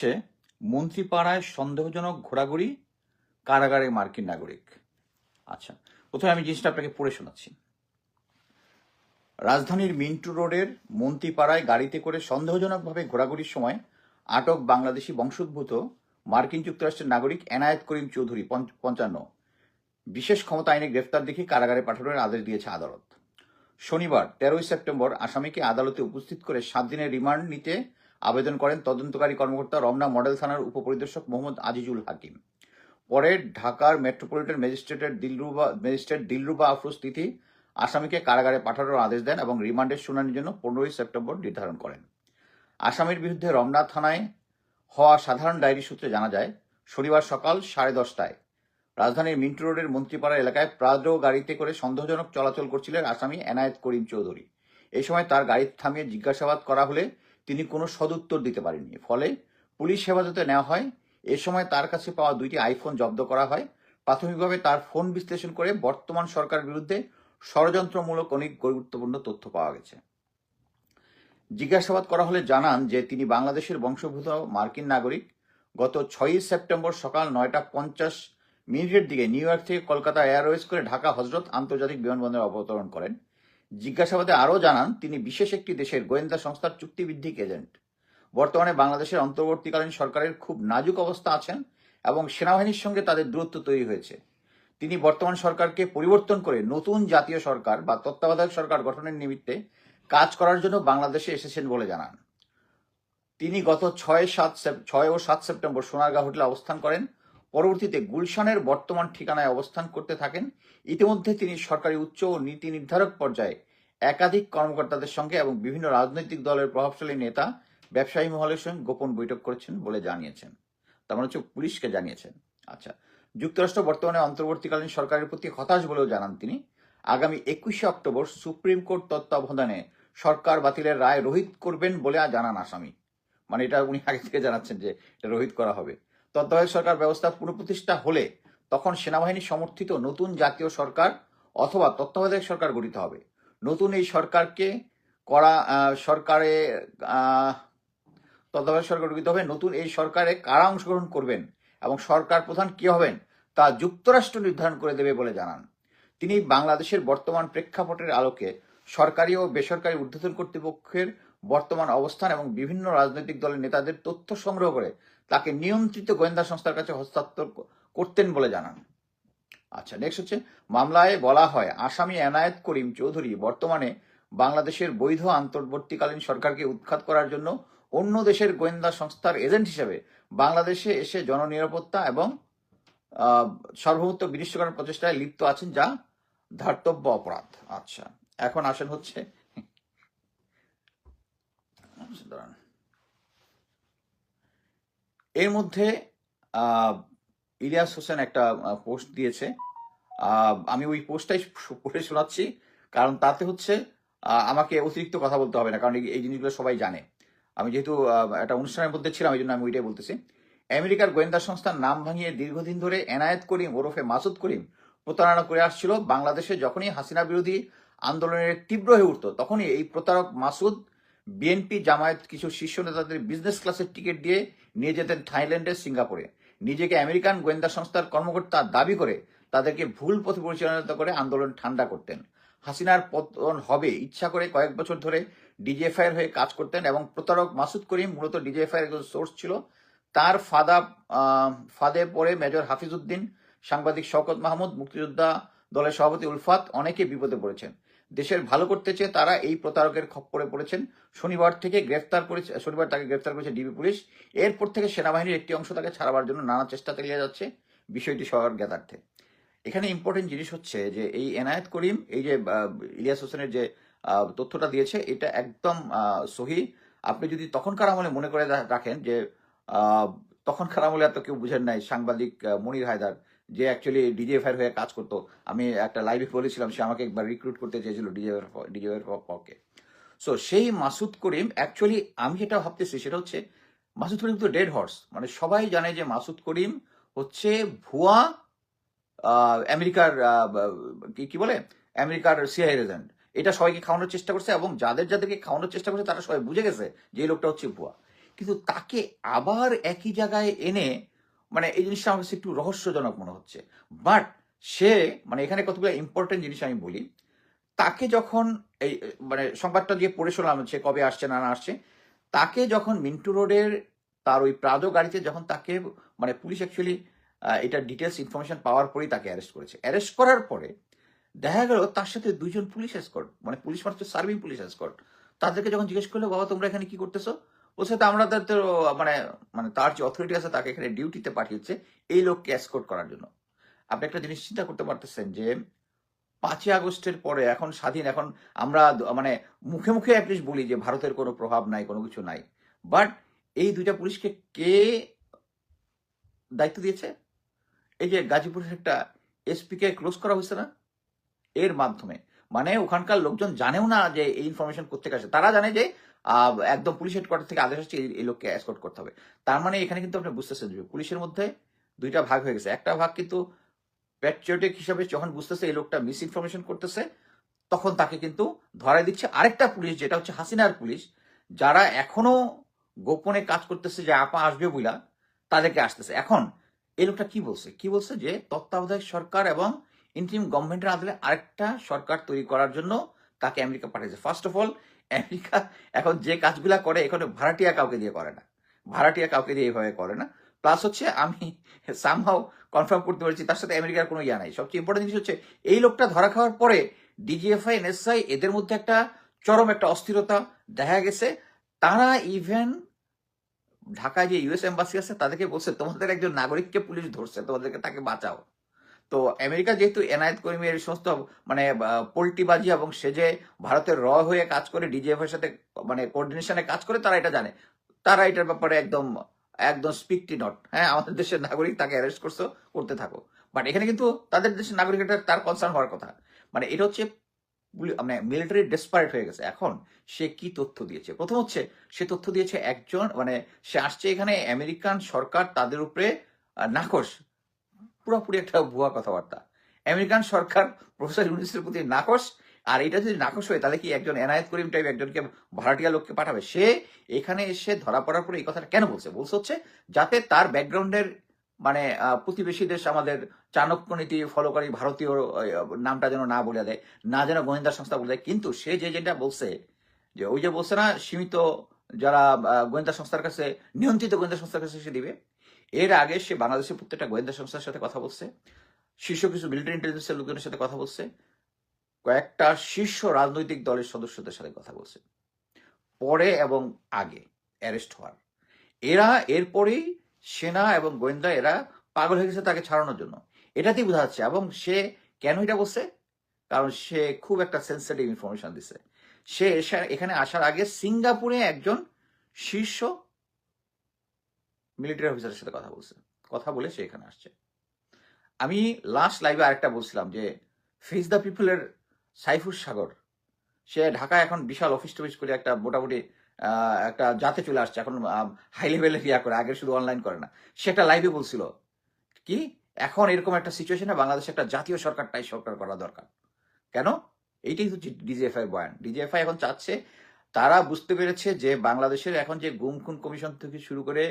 হচ্ছে মন্ত্রীপাড়ায় সন্দেহজনক ঘোরাঘুরি, কারাগারে মার্কিন নাগরিক। আচ্ছা প্রথমে আমি জিনিসটা আপনাকে পড়ে শোনাচ্ছি। রাজধানীর মিন্টু রোডের মন্ত্রীপাড়ায় গাড়িতে করে সন্দেহজনকভাবে ঘোরাঘুরির সময় আটক বাংলাদেশি বংশোদ্ভূত মার্কিন যুক্তরাষ্ট্রের নাগরিক এনায়েত করিম চৌধুরী, পঞ্চ- পঞ্চান্ন। বিশেষ ক্ষমতা আইনে গ্রেফতার দেখে কারাগারে পাঠানোর আদেশ দিয়েছে আদালত। শনিবার, তেরোই সেপ্টেম্বর আসামিকে আদালতে উপস্থিত করে সাত দিনের রিমান্ড নিতে আবেদন করেন তদন্তকারী কর্মকর্তা রমনা মডেল থানার উপপরিদর্শক মোহাম্মদ আজিজুল হাকিম। পরে ঢাকার মেট্রোপলিটন ম্যাজিস্ট্রেটের দিলরুবা, ম্যাজিস্ট্রেট দিলরুবা আফরোজ তিথি আসামিকে কারাগারে পাঠানোর আদেশ দেন এবং রিমান্ডের শুনানির জন্য পনেরোই সেপ্টেম্বর নির্ধারণ করেন। আসামির বিরুদ্ধে রমনা থানায় হওয়া সাধারণ ডায়েরি সূত্রে জানা যায়, শনিবার সকাল সাড়ে দশটায় রাজধানীর মিন্টু রোডের মন্ত্রীপাড়া এলাকায় প্রাডো গাড়িতে করে সন্দেহজনক চলাচল করছিলেন আসামি এনায়েত করিম চৌধুরী। এই সময় তার গাড়ি থামিয়ে জিজ্ঞাসাবাদ করা হলে তিনি কোনো সদুত্তর দিতে পারেননি। ফলে পুলিশ হেফাজতে নেওয়া হয়। এ সময় তার কাছে পাওয়া দুইটি আইফোন জব্দ করা হয়। প্রাথমিকভাবে তার ফোন বিশ্লেষণ করে বর্তমান সরকার বিরুদ্ধে ষড়যন্ত্রমূলক অনেক গুরুত্বপূর্ণ তথ্য পাওয়া গেছে। জিজ্ঞাসাবাদ করা হলে জানান যে তিনি বাংলাদেশের বংশোদ্ভূত মার্কিন নাগরিক। গত ছয়ই সেপ্টেম্বর সকাল নয়টা পঞ্চাশ মিনিটের দিকে নিউ ইয়র্ক থেকে কলকাতা এয়ারওয়েজ করে ঢাকা হজরত আন্তর্জাতিক বিমানবন্দরে অবতরণ করেন। জিজ্ঞাসাবাদে আরও জানান, তিনি বিশেষ একটি দেশের গোয়েন্দা সংস্থার চুক্তিভিত্তিক এজেন্ট। বর্তমানে বাংলাদেশের অন্তর্বর্তীকালীন সরকারের খুব নাজুক অবস্থা আছেন এবং সেনাবাহিনীর সঙ্গে তাদের দূরত্ব তৈরি হয়েছে। তিনি বর্তমান সরকারকে পরিবর্তন করে নতুন জাতীয় সরকার বা তত্ত্বাবধায়ক সরকার গঠনের নিমিত্তে কাজ করার জন্য বাংলাদেশে এসেছেন বলে জানান। তিনি গত ছয় সাত ছয় ও সাত সেপ্টেম্বর সোনারগাঁ হোটেলে অবস্থান করেন। পরবর্তীতে গুলশানের বর্তমান ঠিকানায় অবস্থান করতে থাকেন। ইতিমধ্যে তিনি সরকারি উচ্চ ও নীতি নির্ধারক পর্যায়ে একাধিক কর্মকর্তাদের সঙ্গে এবং বিভিন্ন রাজনৈতিক দলের প্রভাবশালী নেতা, ব্যবসায়ী মহলের সঙ্গে গোপন বৈঠক করেছেন বলে জানিয়েছেন। তার মানে হচ্ছে পুলিশকে জানিয়েছেন। আচ্ছা যুক্তরাষ্ট্র বর্তমানে অন্তর্বর্তীকালীন সরকারের প্রতি হতাশ বলেও জানান তিনি। আগামী একুশে অক্টোবর সুপ্রিম কোর্ট তত্ত্বাবধানে সরকার বাতিলের রায় রোহিত করবেন বলে জানান আসামি। মানে এটা উনি আগে থেকে জানাচ্ছেন যে এটা রোহিত করা হবে। তত্ত্বাবধায়ক সরকার ব্যবস্থা পুনঃপ্রতিষ্ঠা হলে তখন সেনাবাহিনী সমর্থিত নতুন জাতীয় সরকার অথবা তত্ত্বাবধায়ক সরকার গঠিত হবে। নতুন এই সরকারকে করা সরকারে তত্ত্বাবধায়ক সরকার গঠিত হবে। নতুন এই সরকারে কারা অংশগ্রহণ করবেন এবং সরকার প্রধান কি হবেন তা যুক্তরাষ্ট্র নির্ধারণ করে দেবে বলে জানান। তিনি বাংলাদেশের বর্তমান প্রেক্ষাপটের আলোকে সরকারি ও বেসরকারি ঊর্ধ্বতন কর্তৃপক্ষের বর্তমান অবস্থান এবং বিভিন্ন রাজনৈতিক দলের নেতাদের তথ্য সংগ্রহ করে তাকে নিয়ন্ত্রিত গোয়েন্দা সংস্থার কাছে হস্তান্তর করতেন বলে জানান আচ্ছা নেক্সট হচ্ছে মামলায় বলা হয় আসামি এনায়েত করিম চৌধুরী বর্তমানে বাংলাদেশের বৈধ আন্তর্বর্তীকালীন সরকারকে উৎখাত করার জন্য অন্য দেশের গোয়েন্দা সংস্থার এজেন্ট হিসেবে বাংলাদেশে এসে জননিরাপত্তা এবং আহ, সার্বভৌমত্ব বিনিষ্ট প্রচেষ্টায় লিপ্ত আছেন যা ধার্তব্য অপরাধ আচ্ছা এখন আসেন হচ্ছে আচ্ছা, দাঁড়ান। এর মধ্যে ইলিয়াস হোসেন একটা পোস্ট দিয়েছে। আমি ওই পোস্টটাই পড়ে শোনাচ্ছি, কারণ তাতে হচ্ছে আমাকে অতিরিক্ত কথা বলতে হবে না, কারণ এই- জিনিসগুলো সবাই জানে। আমি যেহেতু একটা অনুষ্ঠানের মধ্যে ছিলাম, এই জন্য আমি ওইটাই বলতেছি। আমেরিকার গোয়েন্দা সংস্থার নাম ভাঙিয়ে দীর্ঘদিন ধরে এনায়েত করিম ওরফে মাসুদ করিম প্রতারণা করে আসছিল, বাংলাদেশে যখনই হাসিনা বিরোধী আন্দোলনের তীব্র হয়ে উঠত, তখনই এই প্রতারক মাসুদ, বিএনপি জামায়াত কিছু শীর্ষ নেতাদের বিজনেস ক্লাসের টিকিট দিয়ে নিয়ে যেতেন থাইল্যান্ডের সিঙ্গাপুরে। নিজেকে আমেরিকান গোয়েন্দা সংস্থার কর্মকর্তা দাবি করে তাদেরকে ভুল পথে পরিচালনা করে আন্দোলন ঠান্ডা করতেন। হাসিনার পতন হবে ইচ্ছা করে কয়েক বছর ধরে ডিজিএফআই এর হয়ে কাজ করতেন এবং প্রতারক মাসুদ করিম মূলত ডিজিএফআই এর একজন সোর্স ছিল। তার ফাদা ফাদে পড়ে মেজর হাফিজউদ্দিন, সাংবাদিক শওকত মাহমুদ, মুক্তিযোদ্ধা দলের সভাপতি উলফাত অনেকে বিপদে পড়েছেন। দেশের ভালো করতে চেয়ে তারা এই প্রতারকের খপ্পরে পড়েছেন। শনিবার থেকে গ্রেফতার করেছে শনিবার তাকে গ্রেফতার করেছে ডিবি পুলিশ। এরপর থেকে সেনাবাহিনীর একটি অংশ তাকে ছাড়াবার জন্য নানা চেষ্টা চালিয়ে যাচ্ছে বিষয়টি সবার জ্ঞাতার্থে। এখানে ইম্পর্টেন্ট জিনিস হচ্ছে যে এই এনায়েত করিম, এই যে ইলিয়াস হোসেনের যে তথ্যটা দিয়েছে, এটা একদম সহি। আপনি যদি তখনকার আমলে মনে করে রাখেন যে তখনকার আমলে এত কেউ বুঝেন নাই সাংবাদিক মনির হায়দার। যে অ্যাকচুয়ালি ডিজিএফআই হয়ে কাজ করতো, আমি একটা লাইভে বলেছিলাম, সে আমাকে একবার রিক্রুট করতে চেয়েছিল ডিজিএফআই ডিজিএফআই পক্ষে সো সেই মাসুদ করিম অ্যাকচুয়ালি আমি যেটা ভাবতেছি সেটা হচ্ছে, মাসুদ করিম তো ডেড হর্স মানে সবাই জানে যে মাসুদ করিম হচ্ছে ভুয়া আমেরিকার কি কি বলে? আমেরিকার সিআই রেজেন্ট এটা সবাইকে খাওয়ানোর চেষ্টা করছে এবং যাদের যাদেরকে খাওয়ানোর চেষ্টা করছে, তারা সবাই বুঝে গেছে যে এই লোকটা হচ্ছে ভুয়া। কিন্তু তাকে আবার একই জায়গায় এনে মানে এই জিনিসটা আমার একটু রহস্যজনক মনে হচ্ছে। বাট সে মানে এখানে কতগুলো ইম্পর্টেন্ট জিনিস আমি বলি, তাকে যখন এই মানে সংবাদটা দিয়ে পড়ে শোনাম সে কবে আসছে না না আসছে, তাকে যখন মিন্টু রোডের তার ওই প্রাদো গাড়িতে যখন তাকে মানে পুলিশ অ্যাকচুয়ালি এটা ডিটেলস ইনফরমেশন পাওয়ার পরেই তাকে অ্যারেস্ট করেছে। অ্যারেস্ট করার পরে দেখা গেল তার সাথে দুইজন পুলিশ এসকর্ট মানে পুলিশ মানে সার্ভিং পুলিশ এসকর্ট তাদেরকে যখন জিজ্ঞেস করল, বাবা, তোমরা এখানে কি করতেছো? বলছে তো আমরা তো মানে মানে তার যে অথরিটি আছে তাকে এখানে ডিউটিতে পাঠিয়েছে এই লোককে এসকোর্ট করার জন্য। আপনি একটা জিনিস চিন্তা করতে পারতেছেন যে, পাঁচই আগস্টের পরে এখন স্বাধীন, এখন আমরা মানে মুখে মুখে অ্যাটলিস্ট বলি যে ভারতের কোনো প্রভাব নাই, কোনো কিছু নাই। বাট এই দুইটা পুলিশকে কে দায়িত্ব দিয়েছে? এই যে গাজীপুরের একটা এসপি কে ক্লোজ করা হয়েছে না? এর মাধ্যমে। মানে ওখানকার লোকজন জানেও না যে এই ইনফরমেশন কোথেকে আসে। তারা জানে যে একদম পুলিশ হেডকোয়ার্টার থেকে আদেশ আসছে এই- লোককে এসকোর্ট করতে হবে। তার মানে এখানে কিন্তু আপনি বুঝতেছেন যে পুলিশের মধ্যে দুইটা ভাগ হয়ে গেছে। একটা ভাগ কিন্তু প্যাট্রিয়টিক হিসাবে যখন বুঝতেছে এই লোকটা মিস ইনফরমেশন করতেছে, তখন তাকে কিন্তু ধরাই দিচ্ছে। আরেকটা পুলিশ, যেটা হচ্ছে হাসিনার পুলিশ, যারা এখনও গোপনে কাজ করতেছে যে আপা আসবে বইলা, তাদেরকে আসতেছে। এখন এই লোকটা কি বলছে? কি বলছে যে তত্ত্বাবধায়ক সরকার এবং ইন্টিম গভর্নমেন্টের আদলে আরেকটা সরকার তৈরি করার জন্য তাকে আমেরিকা পাঠিয়েছে। ফার্স্ট অফ অল আমেরিকা এখন যে কাজগুলা করে, এখানে ভাড়াটিয়া কাউকে দিয়ে করে না। ভাড়াটিয়া কাউকে দিয়ে এইভাবে করে না। প্লাস হচ্ছে আমি সামহাও কনফার্ম করতে পেরেছি, তার সাথে আমেরিকার কোনো ইয়া নাই। সবচেয়ে ইম্পর্টেন্ট জিনিস হচ্ছে, এই লোকটা ধরা খাওয়ার পরে ডিজিএফআই এনএসআই এদের মধ্যে একটা চরম একটা অস্থিরতা দেখা গেছে। তারা ইভেন ঢাকায় যে ইউএস এম্বাসি আছে, তাদেরকে বলছে, তোমাদের একজন নাগরিককে পুলিশ ধরছে, তোমাদেরকে তাকে বাঁচাও। তো আমেরিকা যেহেতু এনায়েত করিমের সমস্ত মানে পোল্টিবাজি এবং সে যে ভারতের র হয়ে কাজ করে ডিজিএফ এর সাথে মানে কোঅর্ডিনেশনে কাজ করে, তারা এটা জানে। তারা এটার ব্যাপারে একদম একদম স্পিকটি নট। হ্যাঁ আমাদের দেশের নাগরিক তাকে অ্যারেস্ট করছ, করতে থাকো। বাট এখানে কিন্তু তাদের দেশের নাগরিক তার কনসার্ন হওয়ার কথা। মানে এটা হচ্ছে মানে মিলিটারি ডেসপারেট হয়ে গেছে। এখন সে কি তথ্য দিয়েছে? প্রথম হচ্ছে, সে তথ্য দিয়েছে একজন মানে সে আসছে এখানে, আমেরিকান সরকার তাদের উপরে নাকশ পুরোপুরি একটা ভুয়া কথাবার্তা। আমেরিকান সরকার, প্রফেসর ইউনিসের প্রতি নাকশ আর এটা যদি নাকশ হয়, তাহলে কি একজন এনায়েত করিম টাইপ একজনকে ভাড়াটিয়া লোককে পাঠাবে? সে এখানে এসে ধরা পড়ার পরে এই কথাটা কেন বলছে? বলছে হচ্ছে, যাতে তার ব্যাকগ্রাউন্ডের মানে প্রতিবেশী দেশ আমাদের চাণক্য নীতি ফলোকারী ভারতীয় নামটা যেন না বলে দেয়, না যেন গোয়েন্দা সংস্থা বলে দেয়। কিন্তু সে যে যেটা বলছে, যে ওই যে বলছে না, সীমিত যারা গোয়েন্দা সংস্থার কাছে, নিয়ন্ত্রিত গোয়েন্দা সংস্থার কাছে সে দিবে এর আগে সে বাংলাদেশের প্রত্যেকটা গোয়েন্দা সংস্থার সাথে কথা বলছে, শীর্ষ কিছু মিলিটারি ইন্টেলিজেন্সের লোকজনের সাথে কথা বলছে, কয়েকটা শীর্ষ রাজনৈতিক দলের সদস্যদের সাথে কথা বলছে। পরে এবং আগে অ্যারেস্ট হওয়ার। এরা, এরপরেই সেনা এবং গোয়েন্দা এরা পাগল হয়ে গেছে তাকে ছাড়ানোর জন্য। এটাতেই বোঝা যাচ্ছে, এবং সে কেন এটা বলছে? কারণ সে খুব একটা সেন্সিটিভ ইনফরমেশন দিছে। সে এখানে আসার আগে সিঙ্গাপুরে একজন শীর্ষ মিলিটারি অফিসারের সাথে কথা বলছে। কথা বলে সে এখানে আসছে। আমি লাস্ট লাইভে আরেকটা বলছিলাম যে ফেস দ্য পিপলের সাইফুর সাগর। সে ঢাকায় এখন বিশাল অফিস টফিস করে একটা মোটামুটি একটা জাতে চলে আসছে। এখন হাই লেভেলের ইয়া করে, আগে শুধু অনলাইন করে না। সে একটা লাইভে বলছিল, কি? এখন এরকম একটা সিচুয়েশনে বাংলাদেশে একটা জাতীয় সরকারটাই সরকার করা দরকার। কেন? এইটাই হচ্ছে ডিজিএফআই বয়ান। ডিজিএফআই এখন চাচ্ছে, তারা বুঝতে পেরেছে যে বাংলাদেশের এখন যে গুম খুন কমিশন থেকে শুরু করে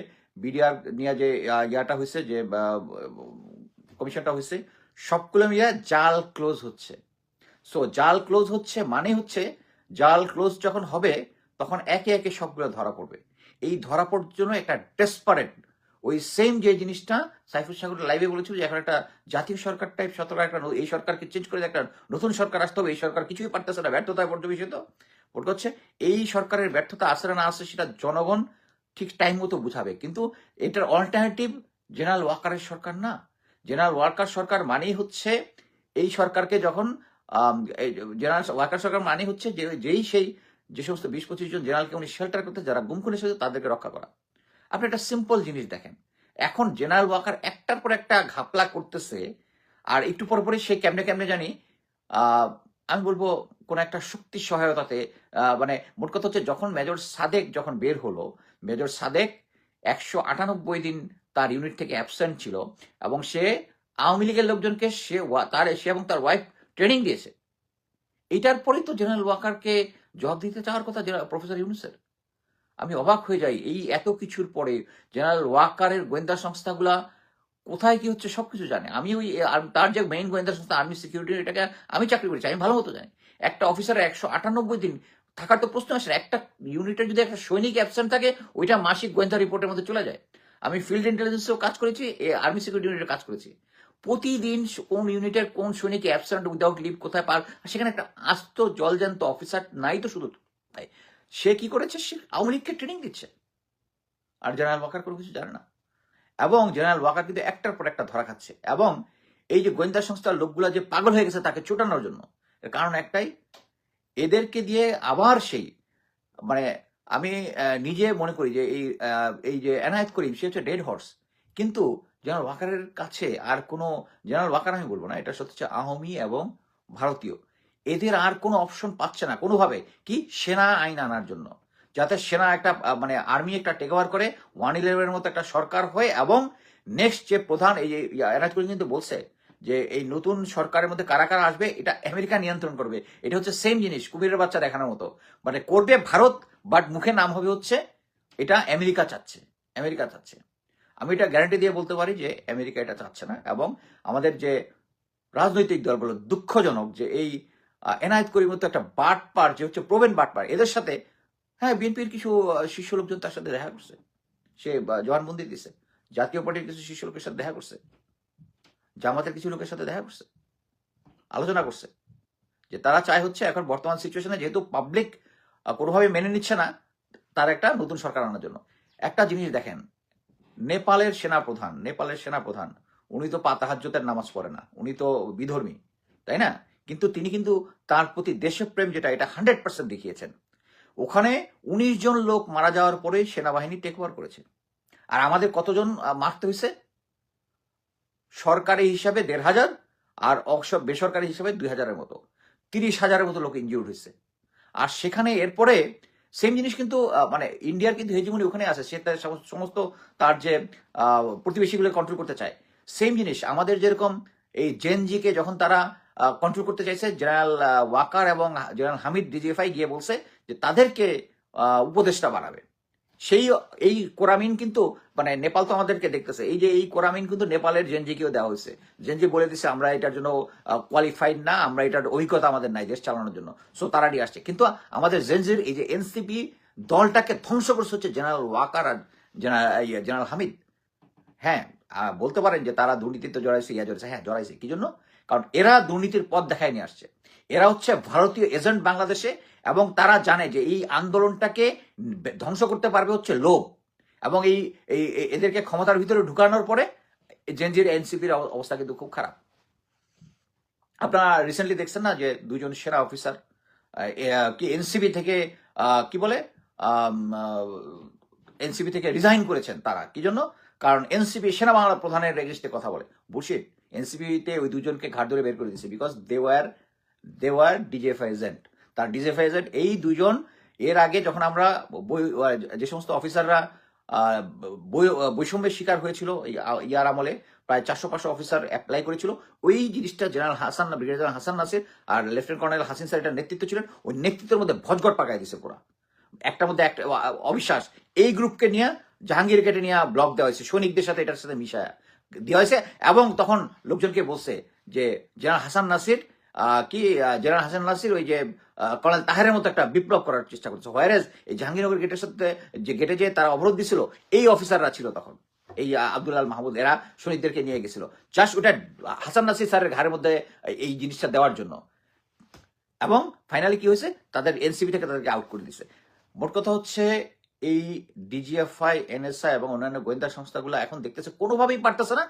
বিডিআর নিয়ে যে ইয়াটা হয়েছে যে কমিশনটা হয়েছে সবগুলো মিলিয়ে জাল ক্লোজ হচ্ছে। সো, জাল ক্লোজ হচ্ছে মানে হচ্ছে, জাল ক্লোজ যখন হবে, তখন একে একে সবগুলো ধরা পড়বে। এই ধরা পড়ার জন্য একটা ডেসপারেট ওই সেম যে জিনিসটা সাইফুল সাগর লাইভে বলেছিল যে, এখন একটা জাতীয় সরকার টাইপ সরকার একটা এই সরকারকে চেঞ্জ করে একটা নতুন সরকার আসতে হবে, এই সরকার কিছুই পারতেছে না, ব্যর্থতায় পর্যবেসিত। ওটা হচ্ছে, এই সরকারের ব্যর্থতা আসে না আসে সেটা জনগণ ঠিক টাইম মতো বুঝাবে। কিন্তু এটার অল্টারনেটিভ জেনারেল ওয়ার্কারের সরকার না। জেনারেল ওয়ার্কার সরকার মানেই হচ্ছে এই সরকারকে যখন জেনারেল ওয়ার্কার সরকার মানে হচ্ছে যে, যেই সেই যে সমস্ত বিশ পঁচিশ জন জেনারেলকে উনি শেল্টার করতে, যারা গুম খুন এসেছে তাদেরকে রক্ষা করা। আপনি একটা সিম্পল জিনিস দেখেন। এখন জেনারেল ওয়াকার একটার পর একটা ঘাপলা করতেছে, আর একটু পর পরে সে কেমনে কেমনে জানি আমি বলব কোন একটা শক্তি সহায়তাতে মানে মোট কথা হচ্ছে যখন মেজর সাদেক যখন বের হলো মেজর সাদেক একশো আটানব্বই দিন তার ইউনিট থেকে অ্যাবসেন্ট ছিল এবং সে আওয়ামী লীগের লোকজনকে সে তার সে এবং তার ওয়াইফ ট্রেনিং দিয়েছে। এটার পরেই তো জেনারেল ওয়াকারকে জবাব দিতে চাওয়ার কথা প্রফেসর ইউনুসের। আমি অবাক হয়ে যাই এই এত কিছুর পরে জেনারেল ওয়াকারের গোয়েন্দা সংস্থাগুলা কোথায় কি হচ্ছে সবকিছু জানে। আমি ওই তার যে মেইন গোয়েন্দা সংস্থা আর্মি সিকিউরিটি এটাকে আমি চাকরি করেছি, আমি ভালো মতো জানি। একটা অফিসারের একশো আটানব্বই দিন থাকার তো প্রশ্ন আসে। একটা ইউনিটের যদি একটা সৈনিক অ্যাবসেন্ট থাকে, ওইটা মাসিক গোয়েন্দা রিপোর্টের মধ্যে চলে যায়। আমি ফিল্ড ইন্টেলিজেন্সেও কাজ করেছি আর্মি সিকিউরিটি ইউনিটের কাজ করেছি। প্রতিদিন কোন ইউনিটের কোন সৈনিক অ্যাবসেন্ট উইদাউট লিভ কোথায় পার, সেখানে একটা আস্ত জলজান্ত অফিসার নাই তো শুধু তাই। সে কি করেছে? সে আওয়ামী লীগকে ট্রেনিং দিচ্ছে। আর জেনারেল ওয়াকার কোনো কিছু জানে না। এবং জেনারেল ওয়াকার কিন্তু একটার পর একটা ধরা খাচ্ছে। এবং এই যে গোয়েন্দা সংস্থার লোকগুলা যে পাগল হয়ে গেছে তাকে চোটানোর জন্য কারণ একটাই এদেরকে দিয়ে আবার সেই মানে আমি নিজে মনে করি যে এই এই যে এনায়েত করিম, সে হচ্ছে ডেড হর্স কিন্তু জেনারেল ওয়াকারের কাছে আর কোনো জেনারেল ওয়াকার আমি বলব না, এটা সত্যি হচ্ছে আহমি এবং ভারতীয়। এদের আর কোনো অপশন পাচ্ছে না কোনোভাবে কি সেনা আইন আনার জন্য। যাতে সেনা একটা মানে আর্মি একটা টেক ওভার করে ওয়ান ইলেভেনের মতো একটা সরকার হয় এবং নেক্সট যে প্রধান, এই যে এনায়েত করিম কিন্তু বলছে যে এই নতুন সরকারের মধ্যে কারা কারা আসবে, এটা আমেরিকা নিয়ন্ত্রণ করবে। এটা হচ্ছে সেম জিনিস কুমিরের বাচ্চা দেখানোর মতো। মানে করবে ভারত বাট মুখে নাম হবে হচ্ছে, এটা আমেরিকা চাচ্ছে আমেরিকা চাচ্ছে। আমি এটা গ্যারান্টি দিয়ে বলতে পারি যে আমেরিকা এটা চাচ্ছে না, এবং আমাদের যে রাজনৈতিক দলগুলো দুঃখজনক যে এই এনায়েত করিম তো একটা বাট পার, যে হচ্ছে প্রবীণ বাট পার, এদের সাথে হ্যাঁ বিএনপির কিছু শীর্ষ লোকজন তার সাথে দেখা করছে। সে জবানবন্দি দিছে। জাতীয় পার্টির কিছু শীর্ষ লোকের সাথে দেখা করছে। জামাতের কিছু লোকের সাথে দেখা করছে, আলোচনা করছে, যে তারা চায় হচ্ছে এখন বর্তমান সিচুয়েশনে যেহেতু পাবলিক কোনোভাবে মেনে নিচ্ছে না, তার একটা নতুন সরকার আনার জন্য। একটা জিনিস দেখেন, নেপালের সেনা প্রধান নেপালের সেনা প্রধান উনি তো পাতাহাজ্যতের নামাজ পড়ে না, উনি তো বিধর্মী, তাই না? কিন্তু তিনি কিন্তু তার প্রতি দেশপ্রেম যেটা, এটা হান্ড্রেড পার্সেন্ট দেখিয়েছেন। ওখানে উনিশ জন লোক মারা যাওয়ার পরে সেনাবাহিনী টেক ওভার করেছে। আর আমাদের কতজন মারতে হয়েছে? সরকারি হিসাবে দেড় হাজার আর অবসর বেসরকারি হিসাবে দুই হাজারের মতো। তিরিশ হাজারের মতো লোক ইনজিউর্ড হয়েছে। আর সেখানে এরপরে সেম জিনিস কিন্তু মানে ইন্ডিয়ার কিন্তু হেজিমনি ওখানে আছে। সে তার সমস্ত- তার যে প্রতিবেশীগুলো কন্ট্রোল করতে চায়। সেম জিনিস, আমাদের যেরকম এই জেনজিকে যখন তারা কন্ট্রোল করতে চাইছে জেনারেল ওয়াকার এবং জেনারেল হামিদ ডিজিএফআই গিয়ে বলছে যে তাদেরকে উপদেষ্টা বানাবে। সেই, এই কোরামিন কিন্তু মানে নেপাল তো আমাদেরকে দেখতেছে, এই যে এই কোরামিন কিন্তু নেপালের জেনজিকেও দেওয়া হয়েছে। জেনজি বলে দিছে, আমরা এটার জন্য কোয়ালিফাইড না, আমরা এটার অভিজ্ঞতা আমাদের নাই দেশ চালানোর জন্য। সো তারা নিয়ে আসছে। কিন্তু আমাদের জেনজির, এই যে এনসিপি দলটাকে ধ্বংস করছে হচ্ছে জেনারেল ওয়াকার আর জেনারেল জেনারেল হামিদ। হ্যাঁ বলতে পারেন যে তারা দুর্নীতিতে জড়াইছে, ইয়া জড়াইছে। হ্যাঁ জড়াইছে। কি জন্য? কারণ এরা দুর্নীতির পথ দেখায় নিয়ে আসছে। এরা হচ্ছে ভারতীয় এজেন্ট বাংলাদেশে এবং তারা জানে যে এই আন্দোলনটাকে ধ্বংস করতে পারবে হচ্ছে লোভ এবং এই এদেরকে ক্ষমতার ভিতরে ঢুকানোর পরে জেনজির এনসিপির অবস্থা কিন্তু খুব খারাপ। আপনারা রিসেন্টলি দেখছেন না যে দুজন সেরা অফিসার কি এনসিবি থেকে কি বলে এনসিবি থেকে রিজাইন করেছেন তারা। কি জন্য? কারণ এনসিপি সেনা বাংলা প্রধানের রেজিস্টে কথা বলে। বুশিট এনসিপিতে ওই দুজনকে ঘাট ধরে বের করে দিয়েছে because they were they were DGFI agent তার ডিজেফ এজেন্ট এই দুজন, এর আগে যখন আমরা যে সমস্ত অফিসাররা বৈষম্যের শিকার হয়েছিল ইয়ার আমলে প্রায় চারশো পাঁচশো অফিসার অ্যাপ্লাই করেছিল, ওই জিনিসটা general Hasan brigadier general Hasan Nasir আর লেফটেন্যান্ট কর্নেল হাসিন স্যার এটার নেতৃত্ব ছিলেন, ওই নেতৃত্বের মধ্যে ভজগট পাকায় দিছে পুরা। একটার মধ্যে একটা অবিশ্বাস। এই গ্রুপকে নিয়ে জাহাঙ্গীর কেটে নিয়ে ব্লক দেওয়া হয়েছে, সৈনিকদের সাথে এটার সাথে মিশায়া। দেওয়া হয়েছে এবং তখন লোকজনকে বলছে যে জেনারেল হাসান নাসির কি জেনারেল হাসান নাসির ওই যে কর্নেল তাহেরের মতো একটা বিপ্লব করার চেষ্টা করছে হোয়ারেজ এই জাহাঙ্গীরনগর গেটের সাথে যে গেটে যে তারা অবরোধ দিছিল এই অফিসাররা ছিল তখন। এই আহ, আব্দুল আল মাহমুদ এরা শহীদদেরকে নিয়ে গেছিল। জাস্ট ওটা হাসান নাসির স্যারের ঘাড়ের মধ্যে এই জিনিসটা দেওয়ার জন্য। এবং ফাইনালি কি হয়েছে? তাদের এনসিবি থেকে তাদেরকে আউট করে দিছে। মোট কথা হচ্ছে এই ডিজিএফআই এনএসআই এবং অন্যান্য গোয়েন্দা সংস্থাগুলো এখন দেখতেছে কোনোভাবেই পারতেছে না।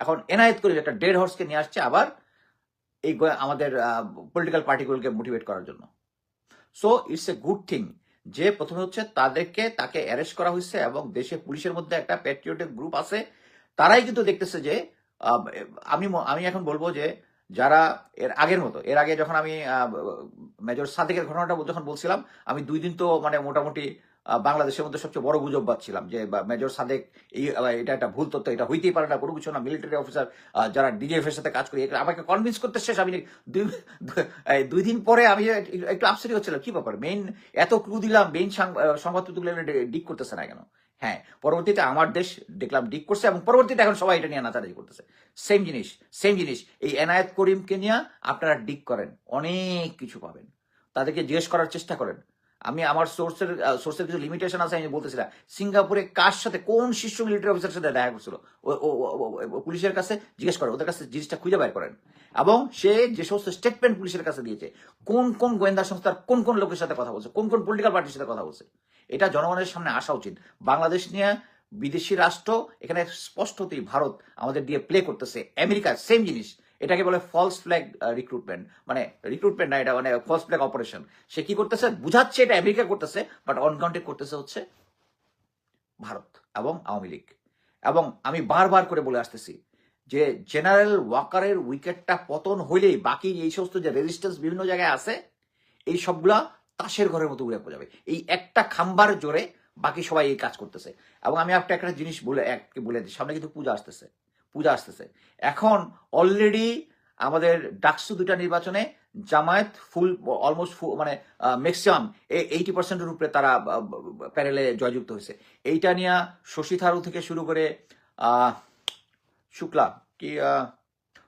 এখন এনায়েত করে একটা ডেড হর্সকে নিয়ে আসছে আবার এই আমাদের পলিটিক্যাল পার্টিগুলোকে মোটিভেট করার জন্য। So it's a good thing যে প্রথমে হচ্ছে তাদেরকে, তাকে অ্যারেস্ট করা হয়েছে এবং দেশে পুলিশের মধ্যে একটা প্যাট্রিয়টিক গ্রুপ আছে। তারাই কিন্তু দেখতেছে যে আমি আমি এখন বলব যে যারা এর আগের মতো, এর আগে যখন আমি মেজর সাদেকের ঘটনাটা যখন বলছিলাম, আমি দুই দিন তো মানে মোটামুটি বাংলাদেশের মধ্যে সবচেয়ে বড় গুজব পাচ্ছিলাম যে মেজর সাদেক এই এটা একটা ভুল তথ্য, এটা হইতেই পারে না, কোনো কিছু না। মিলিটারি অফিসার যারা ডিজিএফ এর সাথে কাজ করি আমাকে কনভিন্স করতে শেষ। আমি দুই দিন পরে আমি একটু- আপসেট হচ্ছিলাম। কি ব্যাপার? মেইন এত ক্লু দিলাম মেইন সংবাদ ডিক করতেছে না কেন? হ্যাঁ পরবর্তীতে আমার দেশ দেখলাম ডিক করছে এবং পরবর্তীতে এখন সবাই এটা নিয়ে নাচানাচি করতেছে। সেম জিনিস সেম জিনিস। এই এনায়েত করিমকে নিয়ে আপনারা ডিক করেন, অনেক কিছু পাবেন। তাদেরকে জিজ্ঞেস করার চেষ্টা করেন। আমি আমার সোর্সের সোর্সের কিছু লিমিটেশন আছে, আমি বলতেছিলাম, সিঙ্গাপুরে কার সাথে, কোন শীর্ষ মিলিটারি অফিসার সাথে দেখা করছিল? পুলিশের কাছে জিজ্ঞেস করেন ওদের কাছে জিনিসটা খুঁজে বের করেন। এবং সে যে সমস্ত স্টেটমেন্ট পুলিশের কাছে দিয়েছে, কোন কোন গোয়েন্দা সংস্থার কোন কোন লোকের সাথে কথা বলছে, কোন কোন পলিটিক্যাল পার্টির সাথে কথা বলছে, এটা জনগণের সামনে আসা উচিত। বাংলাদেশ নিয়ে বিদেশি রাষ্ট্র, এখানে স্পষ্টতই ভারত আমাদের দিয়ে প্লে করতেছে আমেরিকা সেম জিনিস। এটাকে বলে ফলস ফ্ল্যাগ রিক্রুটমেন্ট মানে রিক্রুটমেন্ট না, এটা মানে ফলস ফ্ল্যাগ অপারেশন সে কি করতেছে? বুঝাচ্ছে এটা আমেরিকা করতেছে বাট অন কাউন্টে করতেছে হচ্ছে ভারত এবং আওয়ামী লীগ। এবং আমি বারবার করে বলে আসতেছি যে জেনারেল ওয়াকারের উইকেটটা পতন হইলেই বাকি এই সমস্ত যে রেজিস্ট্যান্স বিভিন্ন জায়গায় আছে, এই সবগুলা তাসের ঘরের মতো উড়ে যাবে। এই একটা খাম্বার জোরে বাকি সবাই এই কাজ করতেছে। এবং আমি একটা একটা জিনিস বলে এক বলে দিই, সামনে কিন্তু পূজা আসতেছে। পূজা আসতেছে। এখন অলরেডি আমাদের ডাকসু দুটা নির্বাচনে জামায়াত ফুল অলমোস্ট মানে ম্যাক্সিমাম এইটি পার্সেন্টের উপরে তারা প্যানেলে জয়যুক্ত হয়েছে। এইটা নিয়ে শশী থারু থেকে শুরু করে শুক্লা কি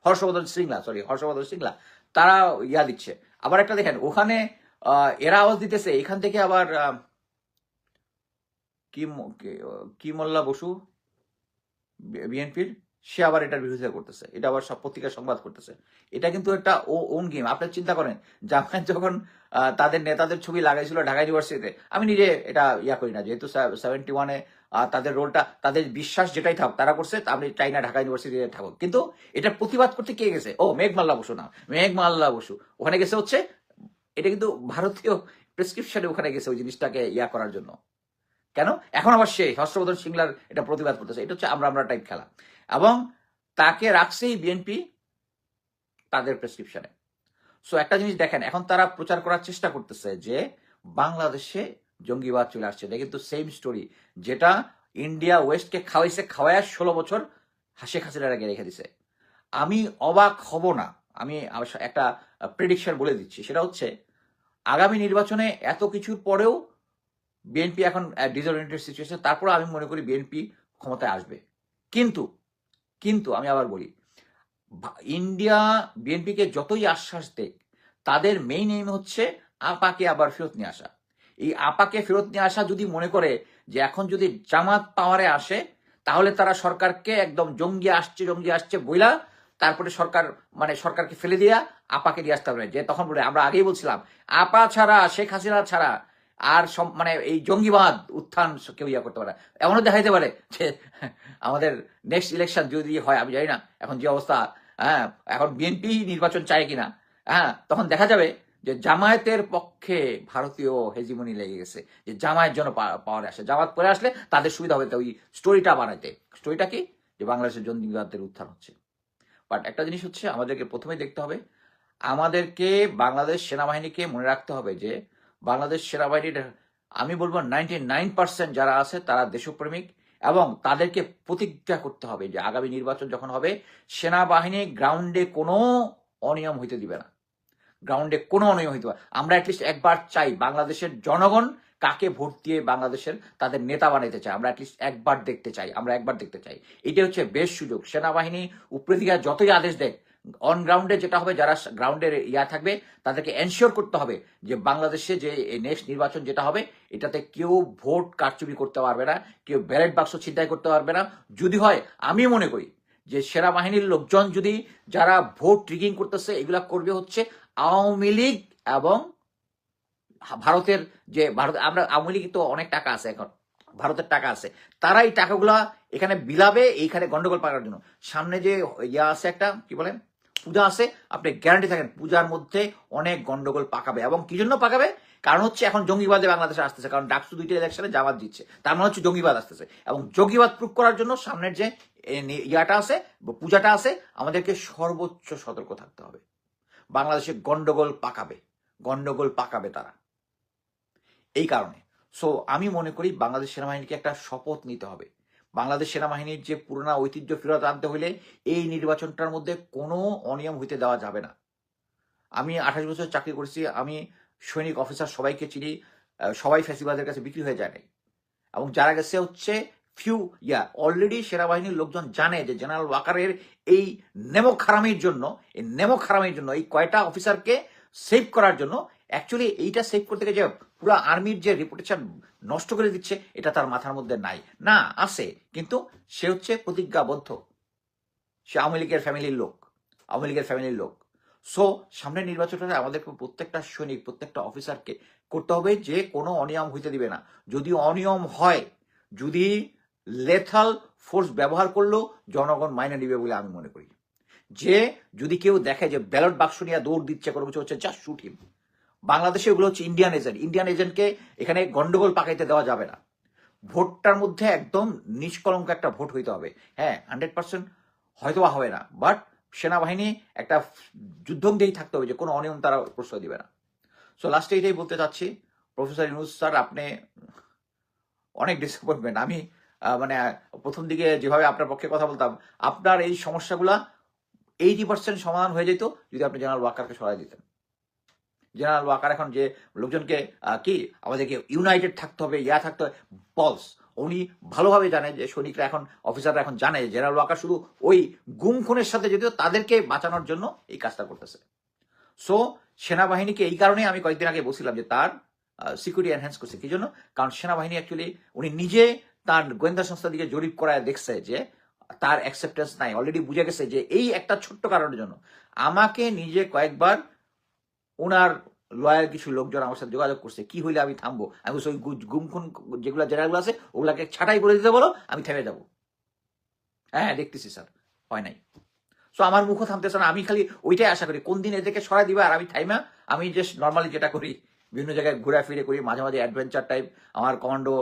হর্ষবর্ধন সিংলা সরি হর্ষবর্ধন সিংলা, তারা ইয়া দিচ্ছে। আবার একটা দেখেন, ওখানে এরা আওয়াজ দিতেছে, এখান থেকে আবার কি- কি মোল্লা বসু বিএনপির? সে আবার এটার বিরোধিতা করতেছে, এটা আবার সব পত্রিকার সংবাদ করতেছে। এটা কিন্তু একটা ও ওন গেম আপনি চিন্তা করেন, জামায়াত যখন তাদের নেতাদের ছবি লাগাইছিল ঢাকা ইউনিভার্সিটিতে, আমি নিজে এটা ইয়া করি না, যেহেতু সেভেন্টি ওয়ানে তাদের রোলটা তাদের বিশ্বাস যেটাই থাকুক তারা করছে আমি চাই না ঢাকা ইউনিভার্সিটিতে থাকুক। কিন্তু এটা প্রতিবাদ করতে কে গেছে? ও, মেঘ মাল্লা বসু না, মেঘ মাল্লা বসু। ওখানে গেছে হচ্ছে, এটা কিন্তু ভারতীয় প্রেসক্রিপশনে ওখানে গেছে ওই জিনিসটাকে ইয়া করার জন্য। কেন? এখন আবার সে হর্ষবর্ধন সিংলার এটা প্রতিবাদ করতেছে, এটা হচ্ছে আমরা আমরা টাইপ খেলা। এবং তাকে রাখছেই বিএনপি তাদের প্রেসক্রিপশনে সো একটা জিনিস দেখেন, এখন তারা প্রচার করার চেষ্টা করতেছে যে বাংলাদেশে জঙ্গিবাদ চলে আসছে। এটা কিন্তু সেম স্টোরি যেটা ইন্ডিয়া ওয়েস্টকে খাওয়াইছে খাওয়ায় ষোলো বছর শেখ হাসিনার আগে রেখে দিছে। আমি অবাক হব না, আমি একটা প্রেডিকশন বলে দিচ্ছি। সেটা হচ্ছে, আগামী নির্বাচনে এত কিছুর পরেও বিএনপি এখন ডিসঅরিয়েন্টেড সিচুয়েশন তারপরে আমি মনে করি বিএনপি ক্ষমতায় আসবে। কিন্তু কিন্তু আমি আবার বলি ইন্ডিয়া বিএনপিকে যতই আশ্বাস দেখ তাদের মেইন এইম হচ্ছে আপাকে আবার ফেরত নিয়ে আসা। এই আপাকে ফেরত নিয়ে আসা যদি মনে করে যে এখন যদি জামাত পাওয়ারে আসে, তাহলে তারা সরকারকে একদম জঙ্গি আসছে জঙ্গি আসছে বইলা তারপরে সরকার মানে সরকারকে ফেলে দিয়া আপাকে দিয়ে আসতে হবে যে তখন বলে, আমরা আগেই বলছিলাম, আপা ছাড়া, শেখ হাসিনা ছাড়া আর মানে এই জঙ্গিবাদ উত্থান কেউ ইয়া করতে পারে। এমনও দেখা যেতে পারে যে আমাদের নেক্সট ইলেকশন যদি হয়, আমি জানি না এখন যে অবস্থা হ্যাঁ এখন বিএনপি নির্বাচন চায় কিনা হ্যাঁ তখন দেখা যাবে যে জামায়াতের পক্ষে ভারতীয় হেজিমনি লেগে গেছে, যে জামায়াত জন্য পাওয়ারে আসে। জামাত পরে আসলে তাদের সুবিধা হবে, ওই স্টোরিটা বানাইতে। স্টোরিটা কি? যে বাংলাদেশের জঙ্গিবাদের উত্থান হচ্ছে। বাট একটা জিনিস হচ্ছে, আমাদেরকে প্রথমে দেখতে হবে, আমাদেরকে বাংলাদেশ সেনাবাহিনীকে মনে রাখতে হবে যে বাংলাদেশ সেনাবাহিনীর, আমি বলব নাইনটি নাইন পার্সেন্ট যারা আছে তারা দেশপ্রেমিক এবং তাদেরকে প্রতিজ্ঞা করতে হবে যে আগামী নির্বাচন যখন হবে, সেনাবাহিনী গ্রাউন্ডে কোনো অনিয়ম হইতে দিবে না। গ্রাউন্ডে কোনো অনিয়ম হইতে পারে আমরা অ্যাটলিস্ট একবার চাই বাংলাদেশের জনগণ কাকে ভোট দিয়ে বাংলাদেশের তাদের নেতা বানাইতে চাই আমরা অ্যাটলিস্ট একবার দেখতে চাই। আমরা একবার দেখতে চাই। এটা হচ্ছে বেশ সুযোগ। সেনাবাহিনী উপরে যতই আদেশ দেয় অন গ্রাউন্ডে যেটা হবে, যারা গ্রাউন্ডের ইয়া থাকবে, তাদেরকে এনশিওর করতে হবে যে বাংলাদেশে যে নেক্সট নির্বাচন যেটা হবে, এটাতে কেউ ভোট কারচুপি করতে পারবে না, কেউ ব্যালেট বাক্স ছিনতাই করতে পারবে না। যদি হয়, আমি মনে করি যে সেনাবাহিনীর লোকজন যদি যারা ভোট ট্রিগিং করতেছে, এগুলা করবে হচ্ছে আওয়ামী লীগ এবং ভারতের যে ভারত, আমরা আওয়ামী লীগ তো অনেক টাকা আছে এখন, ভারতের টাকা আছে। তারা এই টাকাগুলা এখানে বিলাবে, এইখানে গন্ডগোল পাকার জন্য। সামনে যে ইয়া আছে একটা, কি বলেন পূজা আছে আপনি গ্যারান্টি থাকেন পূজার মধ্যে অনেক গন্ডগোল পাকাবে। এবং কি জন্য পাকাবে? কারণ হচ্ছে এখন জঙ্গিবাদে বাংলাদেশে আসতেছে, কারণ ডাকসু দুইটা ইলেকশনে জামাত দিচ্ছে তার মানে হচ্ছে জঙ্গিবাদ আসতেছে। এবং জঙ্গিবাদ প্রুফ করার জন্য সামনের যে ইয়াটা আছে পূজাটা আছে, আমাদেরকে সর্বোচ্চ সতর্ক থাকতে হবে। বাংলাদেশে গন্ডগোল পাকাবে। গন্ডগোল পাকাবে তারা। এই কারণে। সো আমি মনে করি বাংলাদেশ সেনাবাহিনীকে একটা শপথ নিতে হবে। বাংলাদেশ সেনাবাহিনীর যে পুরোনো ঐতিহ্য ফেরত আনতে হলে এই নির্বাচনটার মধ্যে কোনো অনিয়ম হইতে দেওয়া যাবে না। আমি আঠাশ বছর চাকরি করেছি, আমি সৈনিক অফিসার সবাইকে চিনি সবাই ফ্যাসিবাদের কাছে বিক্রি হয়ে যায় নাই। এবং যারা গেছে হচ্ছে ফিউ ইয়া অলরেডি সেনাবাহিনীর লোকজন জানে যে জেনারেল ওয়াকারের এই নেমক খারামির জন্য, এই নেমক খারামির জন্য, এই কয়টা অফিসারকে সেভ করার জন্য অ্যাকচুয়ালি এইটা সেভ করতে গিয়ে যে পুরো আর্মির যে রেপুটেশন নষ্ট করে দিচ্ছে, এটা তার মাথার মধ্যে নাই। না, আছে, কিন্তু সে হচ্ছে প্রতিজ্ঞাবদ্ধ। সে আওয়ামী লীগের ফ্যামিলির লোক, আওয়ামী লীগের ফ্যামিলির লোক। সো সামনের নির্বাচনটা আমাদেরকে প্রত্যেকটা সৈনিক, প্রত্যেকটা অফিসারকে করতে হবে যে কোনো অনিয়ম হইতে দিবে না। যদি অনিয়ম হয়, যদি লেথাল ফোর্স ব্যবহার করলেও জনগণ মাইনে নিবে বলে আমি মনে করি। যে যদি কেউ দেখে যে ব্যালট বাক্স নিয়ে দৌড় দিচ্ছে, কোনো কিছু হচ্ছে জাস্ট শুট হিম বাংলাদেশে ওগুলো হচ্ছে ইন্ডিয়ান এজেন্ট ইন্ডিয়ান এজেন্টকে এখানে গন্ডগোল পাকাইতে দেওয়া যাবে না। ভোটটার মধ্যে একদম নিষ্কলঙ্ক একটা ভোট হইতে হবে। হ্যাঁ হান্ড্রেড পার্সেন্ট হয়তো হবে না বাট সেনাবাহিনী একটা যুদ্ধ দিয়েই থাকতে হবে যে কোনো অনিয়ম তারা প্রশ্রয় দিবে না। সো লাস্টে এটাই বলতে চাচ্ছি। প্রফেসর ইউনুস স্যার আপনি অনেক ডিসঅ্যাপয়েন্টমেন্ট আমি মানে প্রথম দিকে যেভাবে আপনার পক্ষে কথা বলতাম, আপনার এই সমস্যাগুলা এইটি পার্সেন্ট সমাধান হয়ে যেত যদি আপনি জেনারেল ওয়াকারকে সরাই দিতেন। জেনারেল ওয়াকার এখন যে লোকজনকে কি, আমাদেরকে ইউনাইটেড থাকতে হবে, ইয়া থাকতে হবে, বলস। উনি ভালোভাবে জানে যে সৈনিকরা এখন অফিসাররা এখন জানে জেনারেল ওয়াকার শুধু ওই গুম খুনের সাথে যদিও তাদেরকে বাঁচানোর জন্য এই কাজটা করতেছে। সো সেনাবাহিনীকে এই কারণে আমি কয়েকদিন আগে বলছিলাম যে তার সিকিউরিটি এনহ্যান্স করছে। কি জন্য? কারণ সেনাবাহিনী অ্যাকচুয়ালি উনি নিজে তার গোয়েন্দা সংস্থা দিকে জরিপ করায় দেখছে যে তার অ্যাকসেপ্টেন্স নাই। অলরেডি বুঝে গেছে যে এই একটা ছোট্ট কারণের জন্য। আমাকে নিজে কয়েকবার ওনার লয়ার কিছু লোকজন আমার সাথে যোগাযোগ করছে। কি হইলে আমি থামবো? আমি ওই গু- গুম যেগুলো জেনারেলগুলো আছে, ওগুলাকে ছাটাই করে দিতে বলো, আমি থেমে যাব। হ্যাঁ হ্যাঁ দেখতেছি স্যার, হয় নাই। সো আমার মুখও থামতেছে না, আমি খালি ওইটাই আশা করি। কোন দিন এদেরকে সরাই দিবা আর আমি থাইমা, আমি জাস্ট নর্মালি যেটা করি বিভিন্ন জায়গায় ঘুরে ফিরে করি, মাঝে মাঝে অ্যাডভেঞ্চার টাইপ আমার কমান্ডো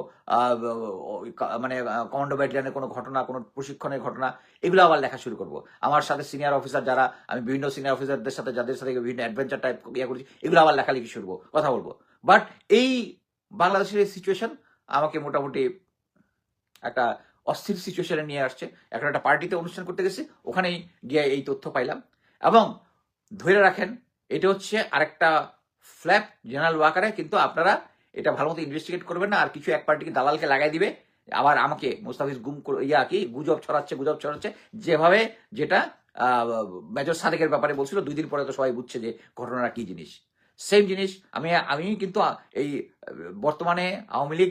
মানে কমান্ডো ব্যাটালিয়নের কোনো ঘটনা, কোনো প্রশিক্ষণের ঘটনা, এগুলো আবার লেখা শুরু করব। আমার সাথে সিনিয়র অফিসার যারা, আমি বিভিন্ন সিনিয়র অফিসারদের সাথে, যাদের সাথে বিভিন্ন অ্যাডভেঞ্চার টাইপ ইয়ে করেছি, এগুলো আবার লেখালেখি শুরু করব, কথা বলব। বাট এই বাংলাদেশের সিচুয়েশন আমাকে মোটামুটি একটা অস্থির সিচুয়েশনে নিয়ে আসছে। এখন একটা পার্টিতে অনুষ্ঠান করতে গেছি, ওখানেই গিয়ে এই তথ্য পাইলাম। এবং ধরে রাখেন, এটা হচ্ছে আরেকটা ফ্ল্যাপ জেনারেল ওয়াকারে কিন্তু আপনারা এটা ভালো মতো ইনভেস্টিগেট করবেন না, আর কিছু এক পার্টিকে দালালকে লাগাই দিবে, আবার আমাকে মুস্তাফিজ গুম ইয়া কি, গুজব ছড়াচ্ছে গুজব ছড়াচ্ছে, যেভাবে যেটা মেজর সাদেকের ব্যাপারে বলছিল, দুই দিন পরে তো সবাই বুঝছে যে ঘটনাটা কি জিনিস। সেম জিনিস, আমি আমি কিন্তু এই, বর্তমানে আওয়ামী লীগ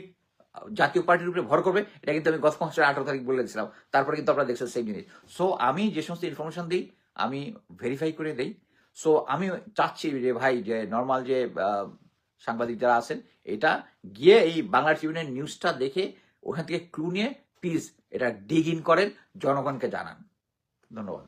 জাতীয় পার্টির উপরে ভর করবে, এটা কিন্তু আমি গত মাসের আঠারো তারিখ বলে দিয়েছিলাম, তারপরে কিন্তু আপনারা দেখছেন সেম জিনিস। সো আমি যে সমস্ত ইনফরমেশন দিই, আমি ভেরিফাই করে দেই সো আমি চাচ্ছি যে ভাই, যে নর্মাল যে সাংবাদিক যারা আছেন, এটা গিয়ে এই বাংলা ট্রিবিউনের নিউজটা দেখে ওখান থেকে ক্লু নিয়ে প্লিজ এটা ডিগ ইন করেন, জনগণকে জানান। ধন্যবাদ।